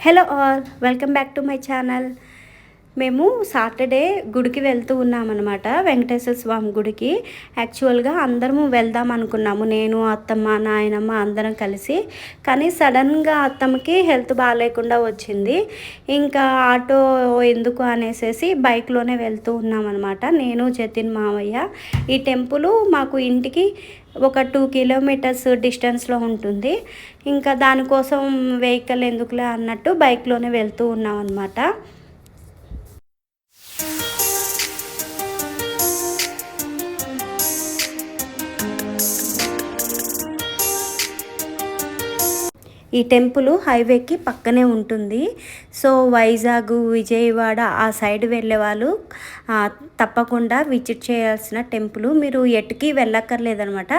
hello all welcome back to my channel మేము Saturday గుడికి వెళ్తూ ఉన్నామన్నమాట వెంకటేశ్వర స్వామి గుడికి. యాక్చువల్గా అందరము వెళ్దాం అనుకున్నాము నేను అత్తమ్మ నాయనమ్మ అందరం కలిసి. కానీ సడన్గా అత్తమ్మకి హెల్త్ బాగాలేకుండా వచ్చింది. ఇంకా ఆటో ఎందుకు అనేసి బైక్లోనే వెళ్తూ ఉన్నామన్నమాట. నేను జతిన్ మావయ్య ఈ టెంపుల్ మాకు ఇంటికి ఒక టూ కిలోమీటర్స్ డిస్టెన్స్లో ఉంటుంది. ఇంకా దానికోసం వెహికల్ ఎందుకులే అన్నట్టు బైక్లోనే వెళ్తూ ఉన్నాం అనమాట ఈ టెంపుల్ హైవేకి పక్కనే ఉంటుంది. సో వైజాగ్ విజయవాడ ఆ సైడ్ వెళ్ళే వాళ్ళు తప్పకుండా విజిట్ చేయాల్సిన టెంపుల్. మీరు ఎటుకి వెళ్ళక్కర్లేదనమాట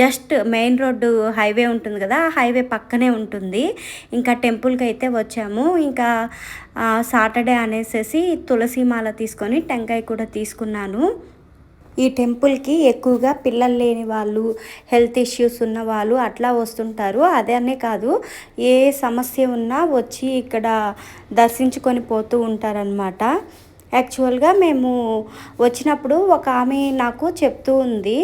జస్ట్ మెయిన్ రోడ్డు హైవే ఉంటుంది కదా ఆ హైవే పక్కనే ఉంటుంది. ఇంకా టెంపుల్కి అయితే వచ్చాము. ఇంకా సాటర్డే అనేసి తులసి మాల తీసుకొని టెంకాయ కూడా తీసుకున్నాను. ఈ టెంపుల్కి ఎక్కువగా పిల్లలు లేని వాళ్ళు హెల్త్ ఇష్యూస్ ఉన్న వాళ్ళు అట్లా వస్తుంటారు. అదనే కాదు ఏ సమస్య ఉన్నా వచ్చి ఇక్కడ దర్శించుకొని పోతూ ఉంటారనమాట యాక్చువల్గా మేము వచ్చినప్పుడు ఒక ఆమె నాకు చెప్తూ ఉంది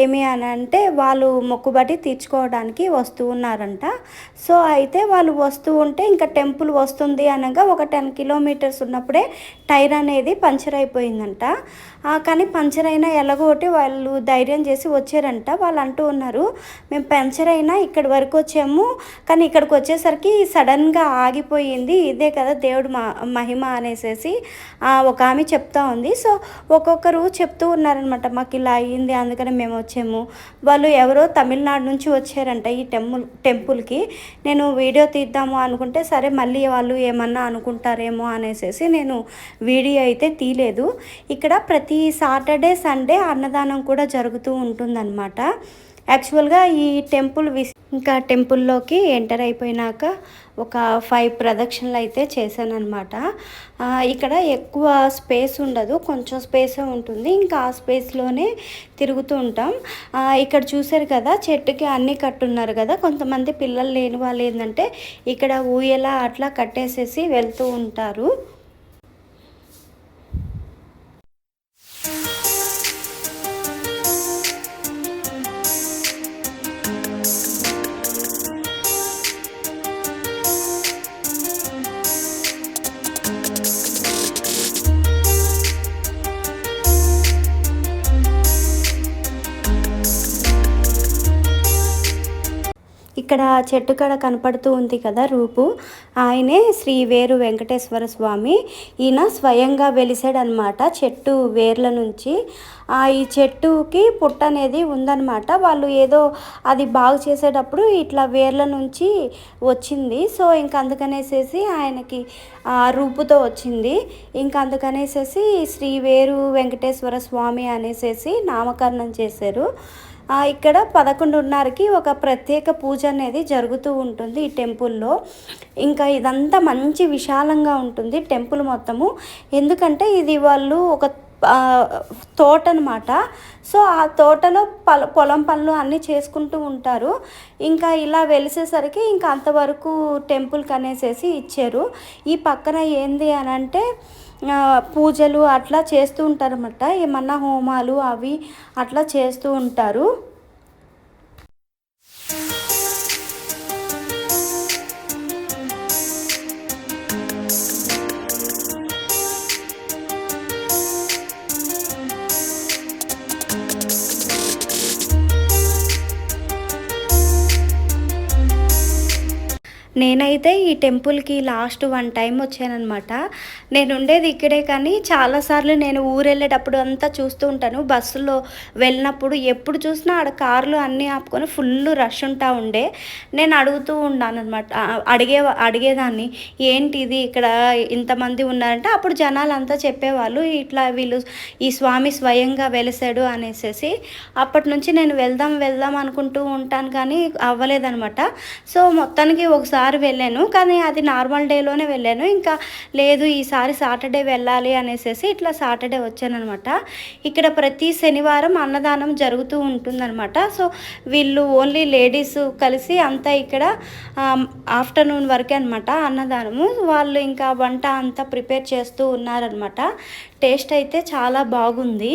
ఏమి అని అంటే వాళ్ళు మొక్కుబడి తీర్చుకోవడానికి వస్తూ ఉన్నారంట. సో అయితే వాళ్ళు వస్తూ ఉంటే ఇంకా టెంపుల్ వస్తుంది అనగా ఒక టెన్ కిలోమీటర్స్ ఉన్నప్పుడే టైర్ అనేది పంచర్ అయిపోయిందంట. కానీ పంచర్ అయినా ఎలాగోటి వాళ్ళు ధైర్యం చేసి వచ్చారంట. వాళ్ళు అంటూ ఉన్నారు మేము పంచర్ అయినా ఇక్కడి వరకు వచ్చాము కానీ ఇక్కడికి వచ్చేసరికి సడన్గా ఆగిపోయింది. ఇదే కదా దేవుడు మా మహిమ అనేసేసి ఒక ఆమె చెప్తా ఉంది. సో ఒక్కొక్కరు చెప్తూ ఉన్నారనమాట మాకు ఇలా అయ్యింది అందుకని మేము వచ్చాము. వాళ్ళు ఎవరో తమిళనాడు నుంచి వచ్చారంట ఈ టెంపుల్ టెంపుల్కి. నేను వీడియో తీద్దాము అనుకుంటే సరే మళ్ళీ వాళ్ళు ఏమన్నా అనుకుంటారేమో అనేసి నేను వీడియో అయితే తీయలేదు. ఇక్కడ ప్రతి ప్రతి సాటర్డే సండే అన్నదానం కూడా జరుగుతూ ఉంటుందన్నమాట. యాక్చువల్గా ఈ టెంపుల్ విస్ ఇంకా టెంపుల్లోకి ఎంటర్ అయిపోయినాక ఒక ఫైవ్ ప్రదక్షిణలు అయితే చేశాను అనమాట ఇక్కడ ఎక్కువ స్పేస్ ఉండదు కొంచెం స్పేసే ఉంటుంది. ఇంకా ఆ స్పేస్లోనే తిరుగుతూ ఉంటాం. ఇక్కడ చూసారు కదా చెట్టుకి అన్నీ కట్టున్నారు కదా. కొంతమంది పిల్లలు లేని వాళ్ళు ఏంటంటే ఇక్కడ ఊయల అట్లా కట్టేసేసి వెళ్తూ ఉంటారు. ఇక్కడ చెట్టు కడ కనపడుతూ ఉంది కదా రూపు. ఆయనే శ్రీ వేరు వెంకటేశ్వర స్వామి. ఈయన స్వయంగా వెలిసాడనమాట చెట్టు వేర్ల నుంచి. ఆ ఈ చెట్టుకి పుట్ట అనేది ఉందన్నమాట. వాళ్ళు ఏదో అది బాగు చేసేటప్పుడు ఇట్లా వేర్ల నుంచి వచ్చింది. సో ఇంక అందుకనేసేసి ఆయనకి ఆ రూపుతో వచ్చింది. ఇంక అందుకనేసేసి శ్రీ వేరు వెంకటేశ్వర స్వామి అనేసేసి నామకరణం చేశారు. ఇక్కడ పదకొండున్నరకి ఒక ప్రత్యేక పూజ అనేది జరుగుతూ ఉంటుంది ఈ టెంపుల్లో. ఇంకా ఇదంతా మంచి విశాలంగా ఉంటుంది టెంపుల్ మొత్తము. ఎందుకంటే ఇది వాళ్ళు ఒక తోట అనమాట సో ఆ తోటలో పల పొలం పనులు అన్నీ చేసుకుంటూ ఉంటారు. ఇంకా ఇలా వెలిసేసరికి ఇంకా అంతవరకు టెంపుల్కి అనేసేసి ఇచ్చారు. ఈ పక్కన ఏంది అని అంటే పూజలు అట్లా చేస్తూ ఉంటారన్నమాట. ఏమన్నా హోమాలు అవి అట్లా చేస్తూ ఉంటారు. నేనైతే ఈ టెంపుల్కి లాస్ట్ వన్ టైం వచ్చానమాట నేను ఉండేది ఇక్కడే కానీ చాలాసార్లు నేను ఊరు వెళ్ళేటప్పుడు అంతా చూస్తూ ఉంటాను. బస్సులో వెళ్ళినప్పుడు ఎప్పుడు చూసినా ఆడ కార్లు అన్నీ ఆపుకొని ఫుల్ రష్ ఉంటా ఉండే. నేను అడుగుతూ ఉన్నాను అనమాట అడిగే అడిగేదాన్ని. ఏంటి ఇది? ఇక్కడ ఇంతమంది ఉన్నారంటే అప్పుడు జనాలు అంతా చెప్పేవాళ్ళు ఇట్లా వీళ్ళు ఈ స్వామి స్వయంగా వెలిసాడు అనేసి అప్పటి నుంచి నేను వెళ్దాం వెళ్దాం అనుకుంటూ ఉంటాను కానీ అవ్వలేదనమాట సో మొత్తానికి ఒకసారి వెళ్ళాను. కానీ అది నార్మల్ డేలోనే వెళ్ళాను. ఇంకా లేదు ఈసారి సాటర్డే వెళ్ళాలి అనేసి ఇట్లా సాటర్డే వచ్చానమాట ఇక్కడ ప్రతి శనివారం అన్నదానం జరుగుతూ ఉంటుందన్నమాట సో వీళ్ళు ఓన్లీ లేడీస్ కలిసి అంతా ఇక్కడ ఆఫ్టర్నూన్ వరకే అనమాట అన్నదానము. వాళ్ళు ఇంకా వంట అంతా ప్రిపేర్ చేస్తూ ఉన్నారనమాట. టేస్ట్ అయితే చాలా బాగుంది.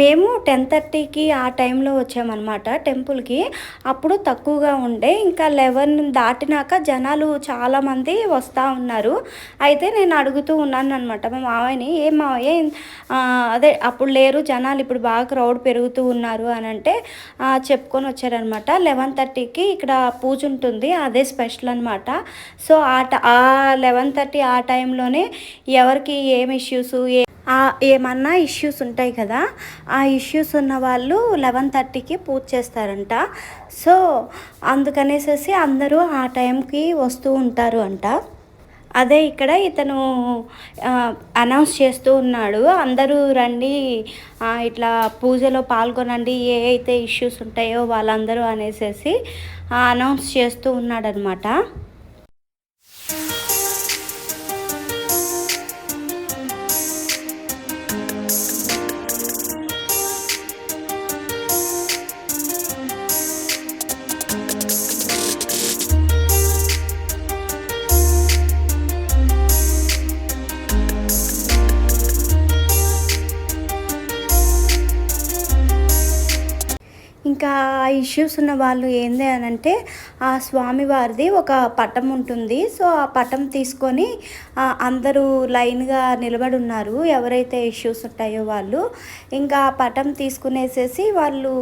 మేము టెన్ థర్టీకి ఆ టైంలో వచ్చామన్నమాట టెంపుల్కి. అప్పుడు తక్కువగా ఉండే ఇంకా లెవెన్ దాటినాక జనాలు చాలామంది వస్తూ ఉన్నారు. అయితే నేను అడుగుతూ ఉన్నాను అనమాట మా మావయ్యని ఏం మావయ్య అదే అప్పుడు లేరు జనాలు ఇప్పుడు బాగా క్రౌడ్ పెరుగుతూ ఉన్నారు అని అంటే చెప్పుకొని వచ్చారనమాట లెవెన్ థర్టీకి ఇక్కడ పూజ ఉంటుంది అదే స్పెషల్ అనమాట సో ఆ లెవెన్ థర్టీ ఆ టైంలోనే ఎవరికి ఏం ఇష్యూస్ ఏ ఏమన్నా ఇష్యూస్ ఉంటాయి కదా ఆ ఇష్యూస్ ఉన్న వాళ్ళు లెవెన్ థర్టీకి పూజ చేస్తారంట. సో అందుకనేసి అందరూ ఆ టైంకి వస్తూ ఉంటారు అంట. అదే ఇక్కడ ఇతను అనౌన్స్ చేస్తూ ఉన్నాడు. అందరూ రండి ఇట్లా పూజలో పాల్గొనండి ఏ అయితే ఇష్యూస్ ఉంటాయో వాళ్ళందరూ అనేసి అనౌన్స్ చేస్తూ ఉన్నాడనమాట. ఇంకా ఇష్యూస్ ఉన్న వాళ్ళు ఏంది అని అంటే ఆ స్వామివారిది ఒక పటం ఉంటుంది. సో ఆ పటం తీసుకొని అందరూ లైన్గా నిలబడి ఉన్నారు. ఎవరైతే ఇష్యూస్ ఉంటాయో వాళ్ళు. ఇంకా ఆ పటం తీసుకునేసేసి వాళ్ళు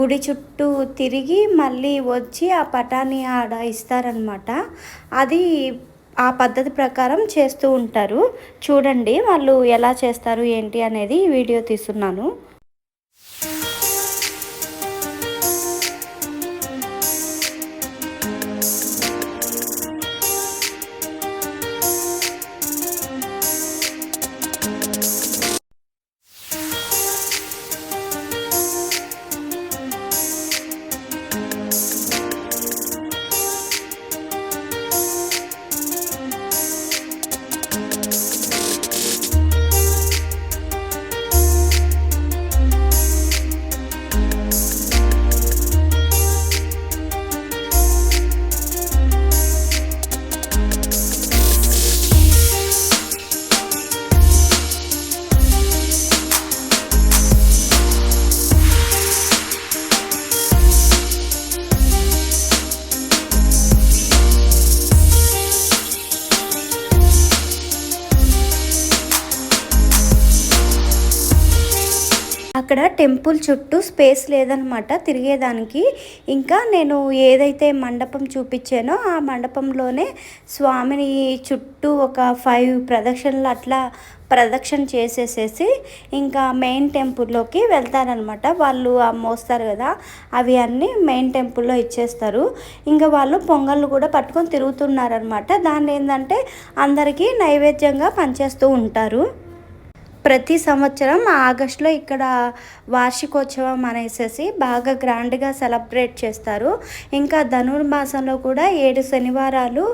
గుడి చుట్టూ తిరిగి మళ్ళీ వచ్చి ఆ పటాన్ని ఆడ ఇస్తారనమాట అది ఆ పద్ధతి ప్రకారం చేస్తూ ఉంటారు. చూడండి వాళ్ళు ఎలా చేస్తారు ఏంటి అనేది వీడియో తీస్తున్నాను. అక్కడ టెంపుల్ చుట్టూ స్పేస్ లేదనమాట తిరిగేదానికి. ఇంకా నేను ఏదైతే మండపం చూపించానో ఆ మండపంలోనే స్వామిని చుట్టూ ఒక ఫైవ్ ప్రదక్షిణలు అట్లా ప్రదక్షిణ చేసేసేసి ఇంకా మెయిన్ టెంపుల్లోకి వెళ్తారనమాట. వాళ్ళు మోస్తారు కదా అవి అన్నీ మెయిన్ టెంపుల్లో ఇచ్చేస్తారు. ఇంకా వాళ్ళు పొంగళ్ళు కూడా పట్టుకొని తిరుగుతున్నారనమాట. దాన్ని ఏంటంటే అందరికీ నైవేద్యంగా పనిచేస్తూ ఉంటారు. ప్రతి సంవత్సరం ఆగస్టులో ఇక్కడ వార్షికోత్సవం అనేసి బాగా గ్రాండ్గా సెలబ్రేట్ చేస్తారు. ఇంకా ధనుర్మాసంలో కూడా ఏడు శనివారాలు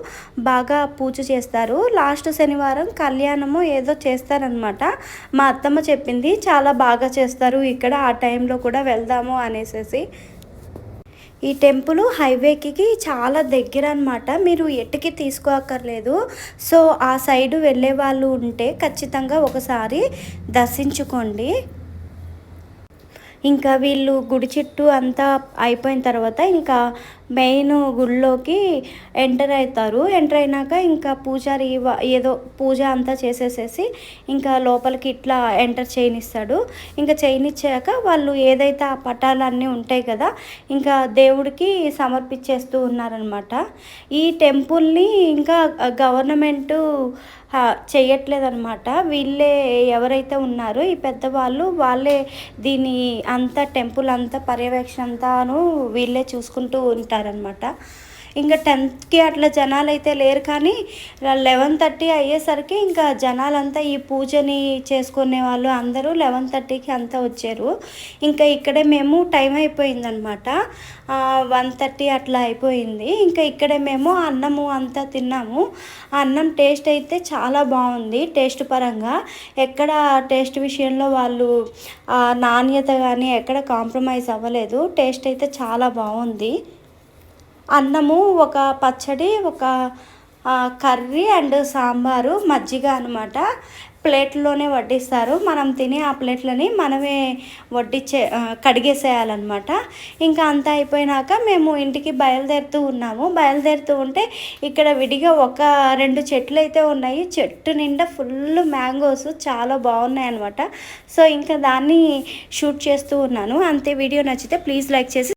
బాగా పూజ చేస్తారు. లాస్ట్ శనివారం కళ్యాణము ఏదో చేస్తారనమాట. మా అత్తమ్మ చెప్పింది చాలా బాగా చేస్తారు ఇక్కడ ఆ టైంలో కూడా వెళ్దాము అనేసి ఈ టెంపుల్ హైవేకి చాలా దగ్గర అనమాట మీరు ఎట్టుకి తీసుకోక్కర్లేదు. సో ఆ సైడు వెళ్ళే వాళ్ళు ఉంటే ఖచ్చితంగా ఒకసారి దర్శించుకోండి. ఇంకా వీళ్ళు గుడి చుట్టూ అంతా అయిపోయిన తర్వాత ఇంకా మెయిన్ గుడిలోకి ఎంటర్ అవుతారు. ఎంటర్ అయినాక ఇంకా పూజారి ఏదో పూజ అంతా చేసేసేసి ఇంకా లోపలికి ఇట్లా ఎంటర్ చేయనిస్తాడు. ఇంకా చేయనిచ్చాక వాళ్ళు ఏదైతే ఆ పటాలన్నీ ఉంటాయి కదా ఇంకా దేవుడికి సమర్పించేస్తూ ఉన్నారనమాట ఈ టెంపుల్ని ఇంకా గవర్నమెంటు చేయట్లేదన్నమాట వీళ్ళే ఎవరైతే ఉన్నారో ఈ పెద్దవాళ్ళు వాళ్ళే దీని అంతా టెంపుల్ అంతా పర్యవేక్షణ అంతాను వీళ్ళే చూసుకుంటూ ఉంటారు. వెళ్ళారనమాట ఇంకా టెన్త్కి అట్లా జనాలు అయితే లేరు కానీ లెవెన్ థర్టీ అయ్యేసరికి ఇంకా జనాలంతా ఈ పూజని చేసుకునే వాళ్ళు అందరూ లెవెన్ థర్టీకి అంతా వచ్చారు. ఇంకా ఇక్కడే మేము టైం అయిపోయిందనమాట వన్ థర్టీ అట్లా అయిపోయింది. ఇంకా ఇక్కడే మేము అన్నము అంతా తిన్నాము. ఆ అన్నం టేస్ట్ అయితే చాలా బాగుంది టేస్ట్ పరంగా. ఎక్కడ టేస్ట్ విషయంలో వాళ్ళు నాణ్యత కానీ ఎక్కడ కాంప్రమైజ్ అవ్వలేదు. టేస్ట్ అయితే చాలా బాగుంది. అన్నము ఒక పచ్చడి ఒక కర్రీ అండ్ సాంబారు మజ్జిగ అనమాట ప్లేట్లోనే వడ్డిస్తారు. మనం తిని ఆ ప్లేట్లని మనమే వడ్డించే కడిగేసేయాలన్నమాట. ఇంకా అంతా అయిపోయినాక మేము ఇంటికి బయలుదేరుతూ ఉన్నాము. బయలుదేరుతూ ఉంటే ఇక్కడ విడిగా ఒక రెండు చెట్లు అయితే ఉన్నాయి. చెట్టు నిండా ఫుల్ మ్యాంగోస్ చాలా బాగున్నాయి అనమాట సో ఇంకా దాన్ని షూట్ చేస్తూ ఉన్నాను. అంతే. వీడియో నచ్చితే ప్లీజ్ లైక్ చేసి